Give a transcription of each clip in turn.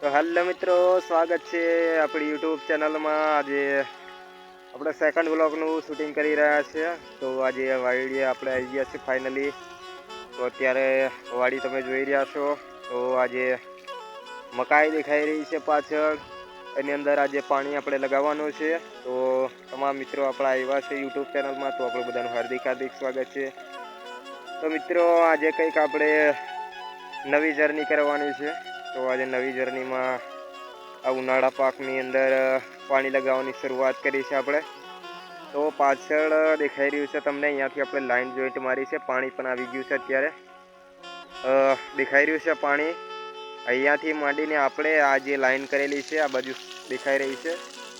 તો હેલો મિત્રો, સ્વાગત છે આપણી યુટ્યુબ ચેનલમાં. આજે આપણે સેકન્ડ વ્લોગનું શૂટિંગ કરી રહ્યા છીએ તો આજે વાડી આપણે આવી ગયા છે ફાઇનલી તો અત્યારે વાડી તમે જોઈ રહ્યા છો. તો આજે મકાઈ દેખાઈ રહી છે પાછળ. એની અંદર આજે પાણી આપણે લગાવવાનું છે. તો તમામ મિત્રો આપણા આવ્યા છે યુટ્યુબ ચેનલમાં. તો આપણે બધાનું હાર્દિક હાર્દિક સ્વાગત છે. તો મિત્રો, આજે કંઈક આપણે નવી જર્ની કરવાની છે. તો આજે નવી જર્નીમાં આ ઉનાળા પાકની અંદર પાણી લગાવવાની શરૂઆત કરી છે આપણે. તો પાછળ દેખાઈ રહ્યું છે તમને, અહીંયાથી આપણે લાઇન જોઈન્ટ મારી છે, પાણી પણ આવી ગયું છે અત્યારે. દેખાઈ રહ્યું છે પાણી. અહીંયાથી માંડીને આપણે આ જે લાઇન કરેલી છે, આ બાજુ દેખાઈ રહી છે.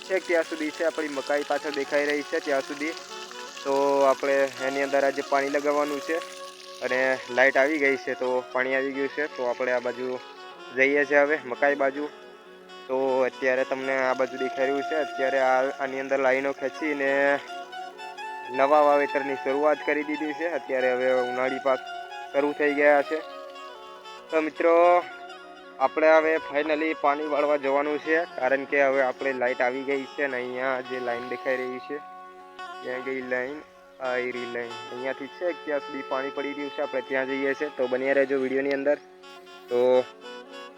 છેક ત્યાં સુધી છે, આપણી મકાઈ પાછળ દેખાઈ રહી છે ત્યાં સુધી. તો આપણે એની અંદર આજે પાણી લગાવવાનું છે. અને લાઇટ આવી ગઈ છે, તો પાણી આવી ગયું છે. તો આપણે આ બાજુ જઈએ છીએ હવે મકાઈ બાજુ. તો અત્યારે તમને આ બાજુ દેખાઈ રહ્યું છે. અત્યારે આ આની અંદર લાઈનો ખેંચીને નવા વાવેતરની શરૂઆત કરી દીધી છે. અત્યારે હવે ઉનાળી પાક શરૂ થઈ ગયા છે. તો મિત્રો, આપણે હવે ફાઇનલી પાણી વાળવા જવાનું છે. કારણ કે હવે આપણે લાઇટ આવી ગઈ છે ને અહીંયા જે લાઈન દેખાઈ રહી છે. ત્યાં ગઈ લાઈન, આ રહી લાઈન. અહીંયાથી છે, ત્યાં સુધી પાણી પડી રહ્યું છે. આપણે ત્યાં જઈએ છીએ. તો બન્યા રહેજો વિડીયોની અંદર. તો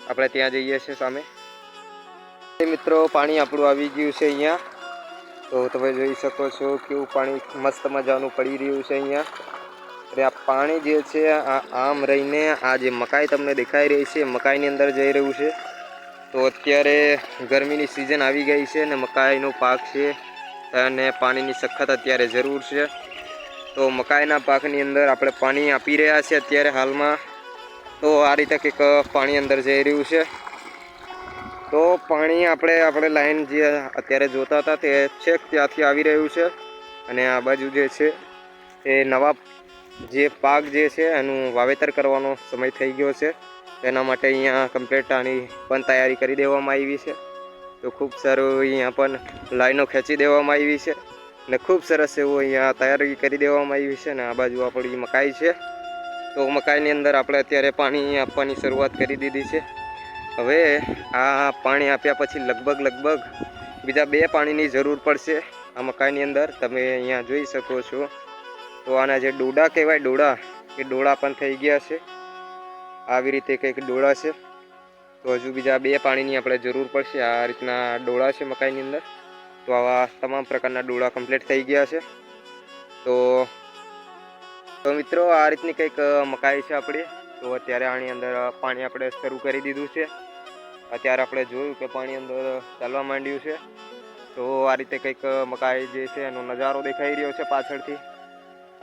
આપણે ત્યાં જઈએ છીએ સામે. મિત્રો, પાણી આપણું આવી ગયું છે અહીંયા. તો તમે જોઈ શકો છો કેવું પાણી મસ્ત મજાનું પડી રહ્યું છે અહીંયા. અને આ પાણી જે છે, આ આમ રહીને આ જે મકાઈ તમને દેખાઈ રહી છે, મકાઈની અંદર જઈ રહ્યું છે. તો અત્યારે ગરમીની સિઝન આવી ગઈ છે ને મકાઈનો પાક છે અને પાણીની સખત અત્યારે જરૂર છે. તો મકાઈના પાકની અંદર આપણે પાણી આપી રહ્યા છીએ અત્યારે હાલમાં. તો આ રીતે કંઈક પાણી અંદર જઈ રહ્યું છે. તો પાણી આપણે આપણે લાઈન જે અત્યારે જોતા હતા તે છેક ત્યાંથી આવી રહ્યું છે. અને આ બાજુ જે છે, એ નવા જે પાક જે છે, એનું વાવેતર કરવાનો સમય થઈ ગયો છે. તેના માટે અહીંયા કમ્પ્લેટ આની પણ તૈયારી કરી દેવામાં આવી છે. તો ખૂબ સારું અહીંયા પણ લાઈનો ખેંચી દેવામાં આવી છે. ને ખૂબ સરસ એવું અહીંયા તૈયારી કરી દેવામાં આવી છે. અને આ બાજુ આપણી મકાઈ છે. તો મકાઈની અંદર આપણે અત્યારે પાણી આપવાની શરૂઆત કરી દીધી છે. હવે આ પાણી આપ્યા પછી લગભગ લગભગ બીજા બે પાણીની જરૂર પડશે આ મકાઈની અંદર. તમે અહીંયા જોઈ શકો છો. તો આના જે ડોડા કહેવાય ડોડા, એ ડોળા પણ થઈ ગયા છે. આવી રીતે કંઈક ડોળા છે. તો હજુ બીજા બે પાણીની આપણે જરૂર પડશે. આ રીતના ડોળા છે મકાઈની અંદર. તો આવા તમામ પ્રકારના ડોળા કમ્પ્લીટ થઈ ગયા છે. તો તો મિત્રો, આ રીતની કંઈક મકાઈ છે આપણી. તો અત્યારે આની અંદર પાણી આપણે શરૂ કરી દીધું છે. અત્યારે આપણે જોયું કે પાણી અંદર ચાલવા માંડ્યું છે. તો આ રીતે કંઈક મકાઈ જે છે, એનો નજારો દેખાઈ રહ્યો છે પાછળથી.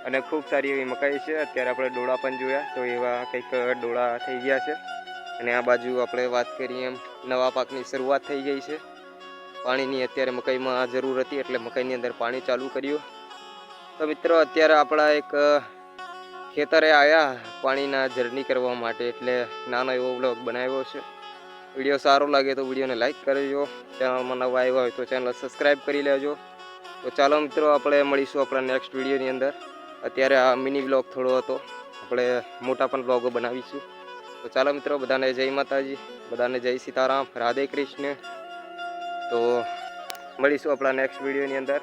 અને ખૂબ સારી એવી મકાઈ છે. અત્યારે આપણે ડોળા પણ જોયા, તો એવા કંઈક ડોળા થઈ ગયા છે. અને આ બાજુ આપણે વાત કરીએ એમ, નવા પાકની શરૂઆત થઈ ગઈ છે. પાણીની અત્યારે મકાઈમાં જરૂર હતી, એટલે મકાઈની અંદર પાણી ચાલુ કર્યું. તો મિત્રો, અત્યારે આપણા એક ખેતરે આવ્યા પાણીના જર્ની કરવા માટે એટલે નાનો એવો બ્લોગ બનાવ્યો છે. વીડિયો સારો લાગે તો વિડીયોને લાઈક કરજો. ચેનલમાં નવા આવ્યા હોય તો ચેનલ સબસ્ક્રાઈબ કરી લેજો. તો ચાલો મિત્રો, આપણે મળીશું આપણા નેક્સ્ટ વિડીયોની અંદર. અત્યારે આ મિની બ્લોગ થોડો હતો. આપણે મોટા પણ બ્લોગો બનાવીશું. તો ચાલો મિત્રો, બધાને જય માતાજી. બધાને જય સીતારામ. રાધે કૃષ્ણ. તો મળીશું આપણા નેક્સ્ટ વિડીયોની અંદર.